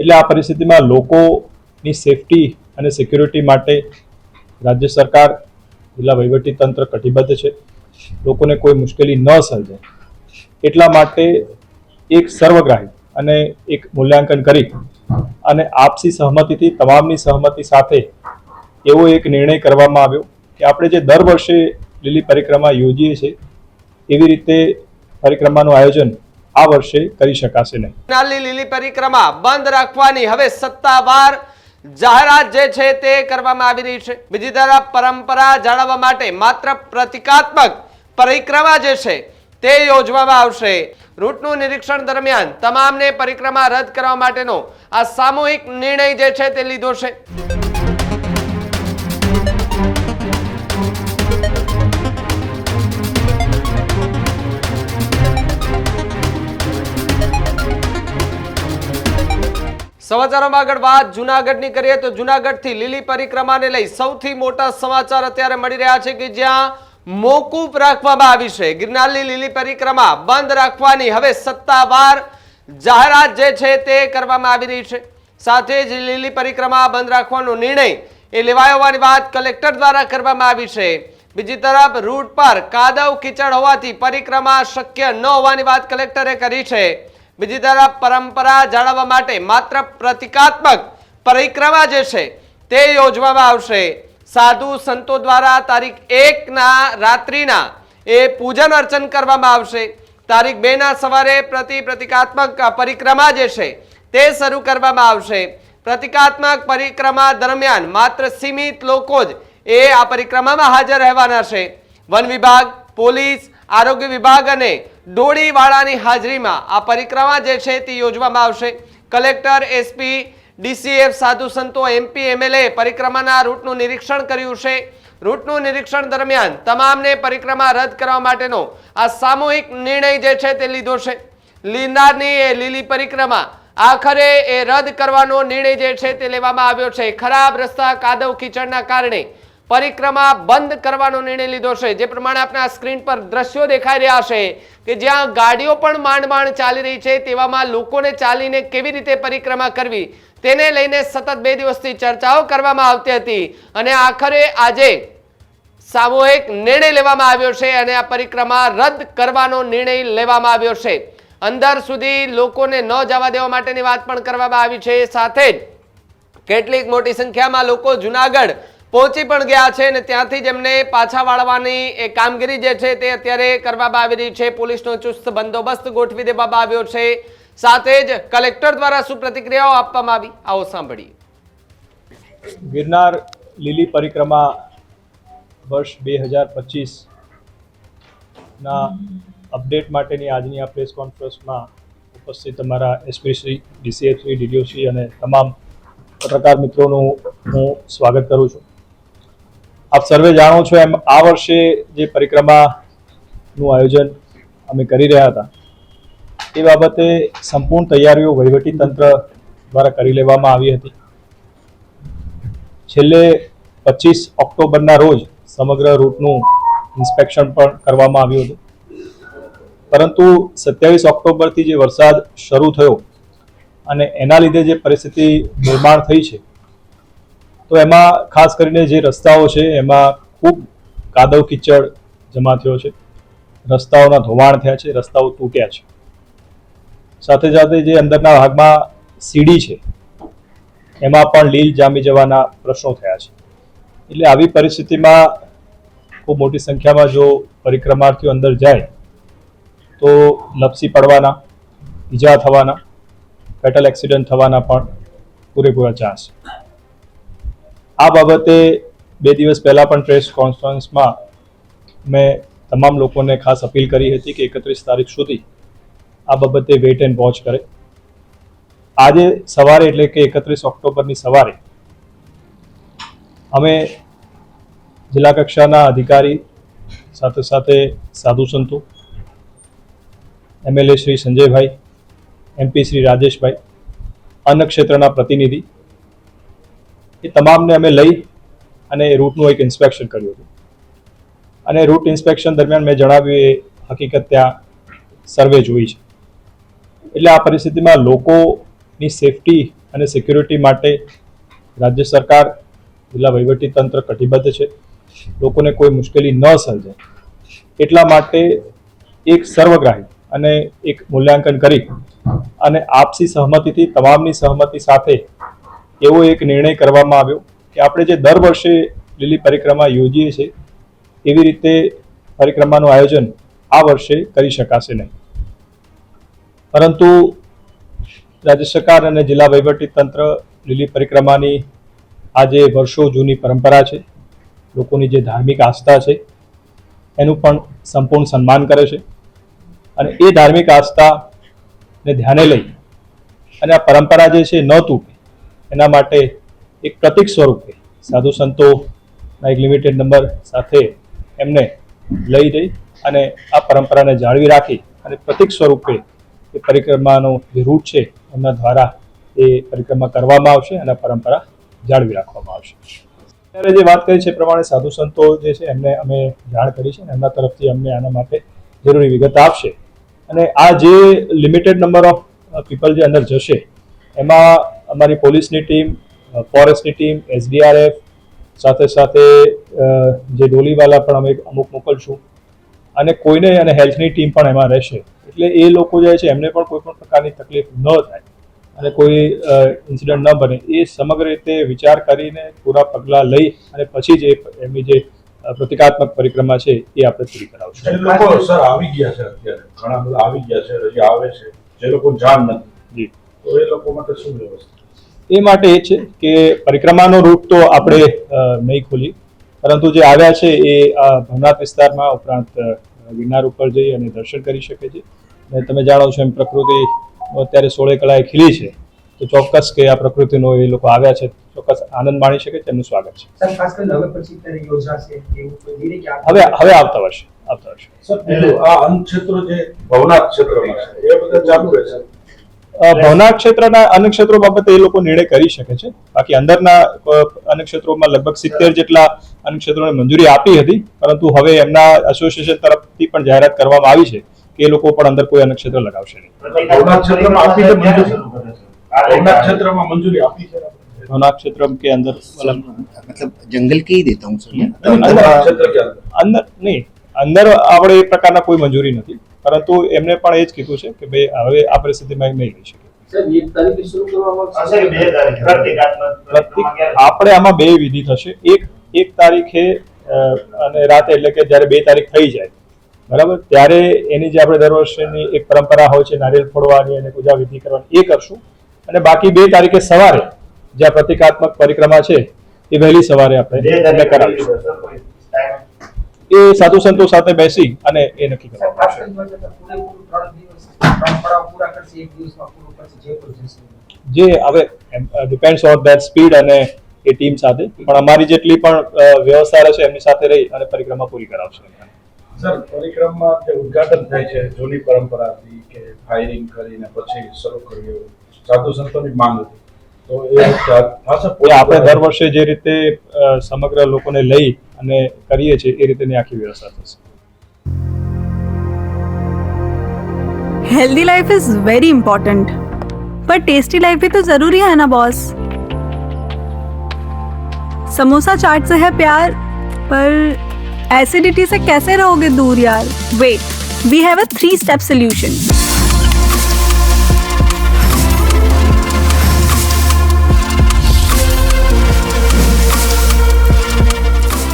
એટલે આ પરિસ્થિતિમાં લોકોની સેફટી અને સિક્યુરિટી માટે રાજ્ય સરકાર જિલ્લા તંત્ર કટિબદ્ધ છે. લોકોને કોઈ મુશ્કેલી ન સર્જાય. એટલા માટે એક સર્વગ્રાહી અને એક મૂલ્યાંકન કરી અને આપસી સહમતિથી, તમામની સહમતિ સાથે એવો એક નિર્ણય કરવામાં આવ્યો કે આપણે જે દર વર્ષે લીલી પરિક્રમા યોજીએ છીએ, એવી રીતે પરિક્રમાનું આયોજન આ વર્ષે કરી શકાશે નહીં. લીલી પરિક્રમા બંધ રાખવાની હવે સત્તાવાર જાહેરાત જે છે તે કરવામાં આવી રહી છે. બીજી તરફ પરંપરા જાળવવા માટે માત્ર પ્રતિકાત્મક પરિક્રમા જે છે તે યોજવામાં આવશે. રૂટનું નિરીક્ષણ દરમિયાન તમામને પરિક્રમા રદ કરવા માટેનો આ સામૂહિક નિર્ણય જે છે તે લીધો છે. સમાચારોમાં આગળ વાત. જુનાગઢની કરીએ તો જુનાગઢથી લીલી પરિક્રમાને લઈ સૌથી મોટા સમાચાર અત્યારે મળી રહ્યા છે કે જ્યાં મોકૂફ રાખવામાં આવી છે. ગિરનારની લીલી પરિક્રમા બંધ રાખવાની હવે સત્તાવાર જાહેરાત જે છે તે કરવામાં આવી રહી છે. સાથે જ લીલી પરિક્રમા બંધ રાખવાનો નિર્ણય એ લેવાયો હોવાની વાત કલેક્ટર દ્વારા કરવામાં આવી છે. બીજી તરફ રૂટ પર કાદવ કીચડ હોવાથી પરિક્રમા શક્ય ન હોવાની વાત કલેક્ટરે કરી છે. બીજી તરફ પરંપરા જાળવવા માટે માત્ર પ્રતિકાત્મક પરિક્રમા જે છે, તે યોજવામાં આવશે. સાધુ સંતો દ્વારા તારીખ એકના રાત્રિના એ પૂજન અર્ચન કરવામાં આવશે. તારીખ બે ના સવારે પ્રતિ પ્રતિકાત્મક પરિક્રમા જે છે, તે શરૂ કરવામાં આવશે. પ્રતિકાત્મક પરિક્રમા દરમિયાન માત્ર સીમિત લોકો જ એ આ પરિક્રમામાં હાજર રહેવાના છે. વન વિભાગ, પોલીસ આરોગ્ય વિભાગ અને ડોળીવાળાની હાજરીમાં આ પરિક્રમા જે છે તે યોજવામાં આવશે. કલેક્ટર, એસપી, ડીસીએફ, સાધુ સંતો, એમપી, એમએલએ પરિક્રમાના રૂટનું નિરીક્ષણ કર્યું છે. રૂટનું નિરીક્ષણ દરમિયાન તમામને પરિક્રમા રદ કરવા માટેનો આ સામૂહિક નિર્ણય જે છે તે લીધો છે. લીનારની એ લીલી પરિક્રમા આખરે એ રદ કરવાનો નિર્ણય જે છે તે લેવામાં આવ્યો છે. ખરાબ રસ્તા, કાદવ, કીચડના કારણે પરિક્રમા બંધ કરવાનો નિર્ણય લીધો છે. જે પ્રમાણે આપણે સ્ક્રીન પર દ્રશ્યો દેખાઈ રહ્યા છે કે જ્યાં ગાડીઓ પણ માંડ માંડ ચાલી રહી છે, તેવામાં લોકોને ચાલીને કેવી રીતે પરિક્રમા કરવી તેને લઈને સતત બે દિવસથી ચર્ચાઓ કરવામાં આવતી હતી અને આખરે આજે સામૂહિક નિર્ણય લેવામાં આવ્યો છે અને આ પરિક્રમા રદ કરવાનો નિર્ણય લેવામાં આવ્યો છે. અંદર સુધી લોકોને ન જવા દેવા માટેની વાત પણ કરવામાં આવી છે. સાથે જ કેટલીક મોટી સંખ્યામાં લોકો જુનાગઢ પહોંચી પણ ગયા છે અને ત્યાંથી જ એમને પાછા વાળવાની એ કામગીરી જે છે તે અત્યારે કરવામાં આવી રહી છે. પોલીસનો ચુસ્ત બંદોબસ્ત ગોઠવી દેવામાં આવ્યો છે. સાથે જ કલેક્ટર દ્વારા શું પ્રતિક્રિયાઓ આપવામાં આવી? આવો સાંભળીએ. ગિરનાર લીલી પરિક્રમા વર્ષ બે હજાર પચીસના અપડેટ માટેની આજની આ પ્રેસ કોન્ફરન્સમાં ઉપસ્થિત અમારા એસપીશ્રી શ્રી ડીડીઓશ્રી શ્રી ડીડીઓ શ્રી અને તમામ પત્રકાર મિત્રોનું હું સ્વાગત કરું છું. આપ સર્વે જાણો છો એમ આ વર્ષે જે પરિક્રમાનું આયોજન અમે કરી રહ્યા હતા, એ બાબતે સંપૂર્ણ તૈયારીઓ વહીવટી તંત્ર દ્વારા કરી લેવામાં આવી હતી. છેલ્લે પચીસ ઓક્ટોબરના રોજ સમગ્ર રૂટનું ઇન્સ્પેક્શન પણ કરવામાં આવ્યું હતું. પરંતુ સત્યાવીસ ઓક્ટોબરથી જે વરસાદ શરૂ થયો અને એના લીધે જે પરિસ્થિતિ નિર્માણ થઈ છે તો એમાં ખાસ કરીને જે રસ્તાઓ છે, એમાં ખૂબ કાદવ કિચડ જમા થયો છે. રસ્તાઓના ધોવાણ થયા છે, રસ્તાઓ તૂટ્યા છે. સાથે સાથે જે અંદરના ભાગમાં સીડી છે, એમાં પણ લીલ જામી જવાના પ્રશ્નો થયા છે. એટલે આવી પરિસ્થિતિમાં ખૂબ મોટી સંખ્યામાં જો પરિક્રમાર્થીઓ અંદર જાય, તો લપસી પડવાના, ઈજા થવાના ફેટલ એક્સિડન્ટ થવાના પણ પૂરેપૂરા ચાન્સ આ બાબતે બે દિવસ પહેલાં પણ પ્રેસ કોન્ફરન્સમાં મેં તમામ લોકોને ખાસ અપીલ કરી હતી કે એકત્રીસ તારીખ સુધી આ બાબતે વેઇટ એન્ડ વોચ કરે. આજે સવારે એટલે કે એકત્રીસ ઓક્ટોબરની સવારે અમે જિલ્લા કક્ષાના અધિકારી સાથે સાથે સાધુ સંતો એમએલએ શ્રી સંજયભાઈ એમપી શ્રી રાજેશભાઈ અન્ન ક્ષેત્રના પ્રતિનિધિ એ તમામને અમે લઈ અને એ રૂટનું એક ઇન્સ્પેક્શન કર્યું હતું. અને રૂટ ઇન્સ્પેક્શન દરમિયાન મેં જણાવ્યું એ હકીકત ત્યાં સર્વે જોઈ છે. એટલે આ પરિસ્થિતિમાં લોકોની સેફટી અને સિક્યુરિટી માટે રાજ્ય સરકાર, જિલ્લા વહીવટી તંત્ર કટિબદ્ધ છે. લોકોને કોઈ મુશ્કેલી ન સર્જાય. એટલા માટે એક સર્વગ્રાહી અને એક મૂલ્યાંકન કરી અને આપસી સહમતિથી, તમામની સહમતિ સાથે એવો એક નિર્ણય કરવામાં આવ્યો કે આપણે જે દર વર્ષે લીલી પરિક્રમા યોજીએ છીએ, એવી રીતે પરિક્રમાનું આયોજન આ વર્ષે કરી શકાશે નહીં. પરંતુ રાજ્ય સરકાર અને જિલ્લા તંત્ર લીલી પરિક્રમાની આ જે વર્ષો જૂની પરંપરા છે. લોકોની જે ધાર્મિક આસ્થા છે, એનું પણ સંપૂર્ણ સન્માન કરે છે. અને એ ધાર્મિક આસ્થાને ધ્યાને લઈ અને આ પરંપરા જે છે, ન તૂટે એના માટે એક પ્રતિક સ્વરૂપે સાધુ સંતોના એક લિમિટેડ નંબર સાથે એમને લઈ જઈ અને આ પરંપરાને જાળવી રાખી અને પ્રતિક સ્વરૂપે એ પરિક્રમાનો જે રૂટ છે, એમના દ્વારા એ પરિક્રમા કરવામાં આવશે અને પરંપરા જાળવી રાખવામાં આવશે. અત્યારે જે વાત કરી છે પ્રમાણે સાધુ સંતો જે છે, એમને અમે જાણ કરી છે અને એમના તરફથી અમને આના માટે જરૂરી વિગત આપશે. અને આ જે લિમિટેડ નંબર ઓફ પીપલ જે અંદર જશે, એમાં અમારી પોલીસની ટીમ ફોરેસ્ટની ટીમ એસડીઆરએફ સાથે સાથે જે ડોલીવાલા પણ અમે અમુક મોકલશું. અને કોઈને અને હેલ્થની ટીમ પણ એમાં રહેશે. એટલે એ લોકો જે છે એમને પણ કોઈ પણ પ્રકારની તકલીફ ન થાય. અને કોઈ ઇન્સિડન્ટ ન બને. એ સમગ્ર રીતે વિચાર કરીને પૂરા પગલાં લઈ અને પછી જ એમની જે પ્રતિકાત્મક પરિક્રમા છે એ આપણે પૂરી કરાવશું. લોકો સર આવી ગયા છે અત્યારે. ઘણા બધા આવી ગયા છે હજી આવે છે. જે લોકો જાણ નથી. જી. તો એ લોકો માટે શું વ્યવસ્થા? એ માટે એ છે કે પરિક્રમાનો રૂટ તો આપણે નહીં ખોલી. પરંતુ જે આવ્યા છે એ આ ભવનાથ વિસ્તારમાં ઉપરાંત ગિરનાર ઉપર જઈ અને દર્શન કરી શકે છે. અને તમે જાણો છો એમ પ્રકૃતિ અત્યારે સોળે કળાએ ખીલી છે. તો ચોક્કસ કે આ પ્રકૃતિનો એ લોકો આવ્યા છે. ચોક્કસ આનંદ માણી શકે તેમનું સ્વાગત છે. હવે હવે આવતા વર્ષે આવતા વર્ષે. આ અન્ન ક્ષેત્રો જે ભવનાથ ક્ષેત્રમાં છે. એ બધા ચાલુ રહેશે. ભાવના ક્ષેત્રના અન્ય ક્ષેત્રો બાબતે એ લોકો નિર્ણય કરી શકે છે. બાકી અંદરના અન્ય ક્ષેત્રોમાં લગભગ સિત્તેર જેટલા અન્ય ક્ષેત્રોને મંજૂરી આપી હતી પરંતુ હવે એમના એસોસિએશન તરફથી પણ જાહેરાત કરવામાં આવી છે કે એ લોકો પણ અંદર કોઈ અન્ય ક્ષેત્ર લગાવશે નહીં. ક્ષેત્ર કે અંદર અંદર નહીં. અંદર આપણે એ પ્રકારના કોઈ મંજૂરી નથી. પરંતુ એમને પણ એ જ કીધું છે કે ભાઈ હવે આ પરિસ્થિતિમાં નહીં લઈ શકે? આપણે આમાં બે વિધિ થશે. એક એક તારીખે અને રાતે એટલે કે જ્યારે બે તારીખ થઈ જાય. બરાબર? ત્યારે એની જે આપણે દર વર્ષની એક પરંપરા હોય છે નારિયેળ ફોડવાની અને પૂજા વિધિ કરવાની એ કરશું. અને બાકી બે તારીખે સવારે જે પ્રતિકાત્મક પરિક્રમા છે એ વહેલી સવારે આપણે બે એમને તારીખે કરાવીશું? એ સાધુ સંતો સાથે બેસી અને એ નક્કી કરીને જો હવે ડિપેન્ડ્સ ઓન ધેટ સ્પીડ અને એ ટીમ સાથે. પણ અમારી જેટલી પણ વ્યવસ્થા રહેશે એમની સાથે રહી અને પરિક્રમા પૂરી કરાવશે. સર પરિક્રમા જે ઉદઘાટન થાય છે જૂની પરંપરાથી કે ફાયરિંગ કરીને પછી શરૂ કર્યું સાધુ સંતોની માંગ હતી. આપણે દર વર્ષે જે રીતે અ, સમગ્ર લોકોને લઈ અને કરીએ છીએ એ રીતેની આખી વ્યવસ્થા થશે healthy life is very important पर टेस्टी लाइफ भी तो जरूरी है ना बॉस समोसा चाट से है प्यार पर एसिडिटी से कैसे रहोगे दूर यार wait we have a three step solution